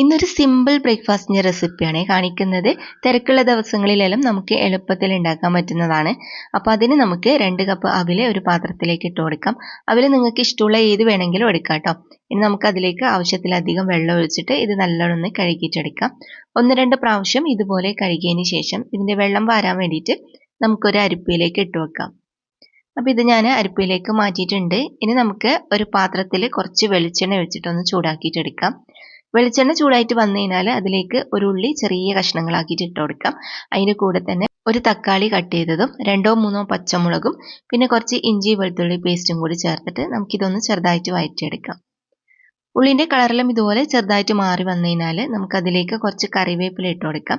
ഇന്നൊരു സിമ്പിൾ ബ്രേക്ക്ഫാസ്റ്റിന്റെ റെസിപ്പിയാണ് കാണിക്കുന്നത്. തിരക്കുള്ള ദിവസങ്ങളിലെല്ലാം നമുക്ക് എളുപ്പത്തിൽ ഉണ്ടാക്കാൻ പറ്റുന്നതാണ്. അപ്പോൾ അതിന് നമുക്ക് രണ്ട് കപ്പ് അവിലെ ഒരു പാത്രത്തിലേക്ക് ഇട്ട് കൊടുക്കാം. അവിൽ നിങ്ങൾക്ക് ഇഷ്ടമുള്ള ഏത് വേണമെങ്കിലും എടുക്കാം കേട്ടോ ഇനി നമുക്ക് അതിലേക്ക് ആവശ്യത്തിലധികം വെള്ളം ഒഴിച്ചിട്ട് ഇത് നല്ലോണം കഴുകിയിട്ടെടുക്കാം. ഒന്ന് രണ്ട് പ്രാവശ്യം ഇതുപോലെ കഴുകിയതിന് ശേഷം ഇതിന്റെ വെള്ളം വാരാൻ വേണ്ടിയിട്ട് നമുക്കൊരു അരിപ്പയിലേക്ക് ഇട്ട് വെക്കാം. അപ്പോൾ ഇത് ഞാൻ അരിപ്പയിലേക്ക് മാറ്റിയിട്ടുണ്ട്. ഇനി നമുക്ക് ഒരു പാത്രത്തിൽ കുറച്ച് വെളിച്ചെണ്ണ ഒഴിച്ചിട്ടൊന്ന് ചൂടാക്കിയിട്ടെടുക്കാം. വെളിച്ചെണ്ണ ചൂടായിട്ട് വന്നു കഴിഞ്ഞാൽ അതിലേക്ക് ഒരു ഉള്ളി ചെറിയ കഷ്ണങ്ങളാക്കിയിട്ട് ഇട്ട് കൊടുക്കാം. അതിന്റെ കൂടെ തന്നെ ഒരു തക്കാളി കട്ട് ചെയ്തതും രണ്ടോ മൂന്നോ പച്ചമുളകും പിന്നെ കുറച്ച് ഇഞ്ചി വെളുത്തുള്ളി പേസ്റ്റും കൂടി ചേർത്തിട്ട് നമുക്കിതൊന്ന് ചെറുതായിട്ട് വഴറ്റിയെടുക്കാം. ഉള്ളിന്റെ കളറെല്ലാം ഇതുപോലെ ചെറുതായിട്ട് മാറി വന്നു കഴിഞ്ഞാൽ നമുക്കതിലേക്ക് കുറച്ച് കറിവേപ്പില ഇട്ട് കൊടുക്കാം.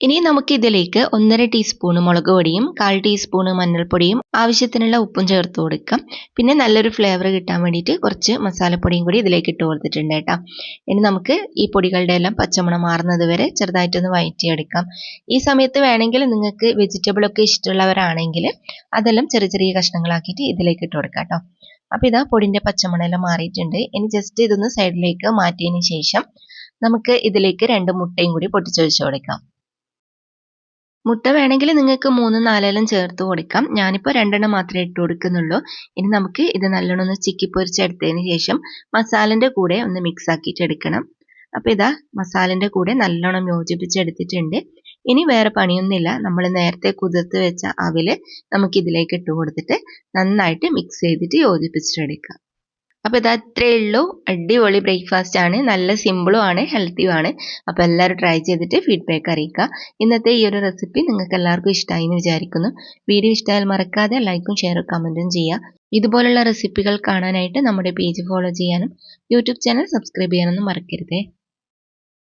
ഇനി നമുക്ക് ഇതിലേക്ക് ഒന്നര ടീസ്പൂൺ മുളക് പൊടിയും കാൽ ടീസ്പൂൺ മഞ്ഞൾപ്പൊടിയും ആവശ്യത്തിനുള്ള ഉപ്പും ചേർത്ത് കൊടുക്കാം. പിന്നെ നല്ലൊരു ഫ്ലേവർ കിട്ടാൻ വേണ്ടിയിട്ട് കുറച്ച് മസാലപ്പൊടിയും കൂടി ഇതിലേക്ക് ഇട്ട് കൊടുത്തിട്ടുണ്ട് കേട്ടോ. ഇനി നമുക്ക് ഈ പൊടികളുടെ എല്ലാം പച്ചമണം മാറുന്നത് വരെ ചെറുതായിട്ടൊന്ന് വഴറ്റിയെടുക്കാം ഈ സമയത്ത് വേണമെങ്കിൽ നിങ്ങൾക്ക് വെജിറ്റബിൾ ഒക്കെ ഇഷ്ടമുള്ളവരാണെങ്കിൽ അതെല്ലാം ചെറിയ ചെറിയ കഷ്ണങ്ങളാക്കിയിട്ട് ഇതിലേക്ക് ഇട്ട് കൊടുക്കാം കേട്ടോ. അപ്പോൾ ഇതാ പൊടിന്റെ പച്ചമണമെല്ലാം മാറിയിട്ടുണ്ട്. ഇനി ജസ്റ്റ് ഇതൊന്ന് സൈഡിലേക്ക് മാറ്റിയതിന് ശേഷം നമുക്ക് ഇതിലേക്ക് രണ്ട് മുട്ടയും കൂടി പൊട്ടിച്ചൊഴിച്ച് കൊടുക്കാം. മുട്ട വേണമെങ്കിൽ നിങ്ങൾക്ക് മൂന്ന് നാലെല്ലാം ചേർത്ത് കൊടുക്കാം. ഞാനിപ്പോൾ രണ്ടെണ്ണം മാത്രമേ ഇട്ട് കൊടുക്കുന്നുള്ളൂ. ഇനി നമുക്ക് ഇത് നല്ലോണം ഒന്ന് ചിക്കി പൊരിച്ചെടുത്തതിന് ശേഷം മസാലന്റെ കൂടെ ഒന്ന് മിക്സ് ആക്കിയിട്ട് എടുക്കണം. അപ്പോൾ ഇതാ മസാലന്റെ കൂടെ നല്ലോണം യോജിപ്പിച്ചെടുത്തിട്ടുണ്ട്. ഇനി വേറെ പണിയൊന്നുമില്ല. നമ്മൾ നേരത്തെ കുതിർത്ത് വെച്ച അവിൽ നമുക്കിതിലേക്ക് ഇട്ട് കൊടുത്തിട്ട് നന്നായിട്ട് മിക്സ് ചെയ്തിട്ട് യോജിപ്പിച്ചിട്ടെടുക്കാം അപ്പോൾ ഇത് അത്രയേ ഉള്ളൂ. അടിപൊളി ബ്രേക്ക്ഫാസ്റ്റ് ആണ്. നല്ല സിമ്പിളും ആണ് ഹെൽത്തിയും ആണ്. അപ്പോൾ എല്ലാവരും ട്രൈ ചെയ്തിട്ട് ഫീഡ്ബാക്ക് അറിയിക്കുക. ഇന്നത്തെ ഈ ഒരു റെസിപ്പി നിങ്ങൾക്ക് എല്ലാവർക്കും ഇഷ്ടമായി എന്ന് വിചാരിക്കുന്നു. വീഡിയോ ഇഷ്ടമായാൽ മറക്കാതെ ലൈക്കും ഷെയറും കമന്റും ചെയ്യുക. ഇതുപോലുള്ള റെസിപ്പികൾ കാണാനായിട്ട് നമ്മുടെ പേജ് ഫോളോ ചെയ്യാനും യൂട്യൂബ് ചാനൽ സബ്സ്ക്രൈബ് ചെയ്യാനൊന്നും മറക്കരുതേ.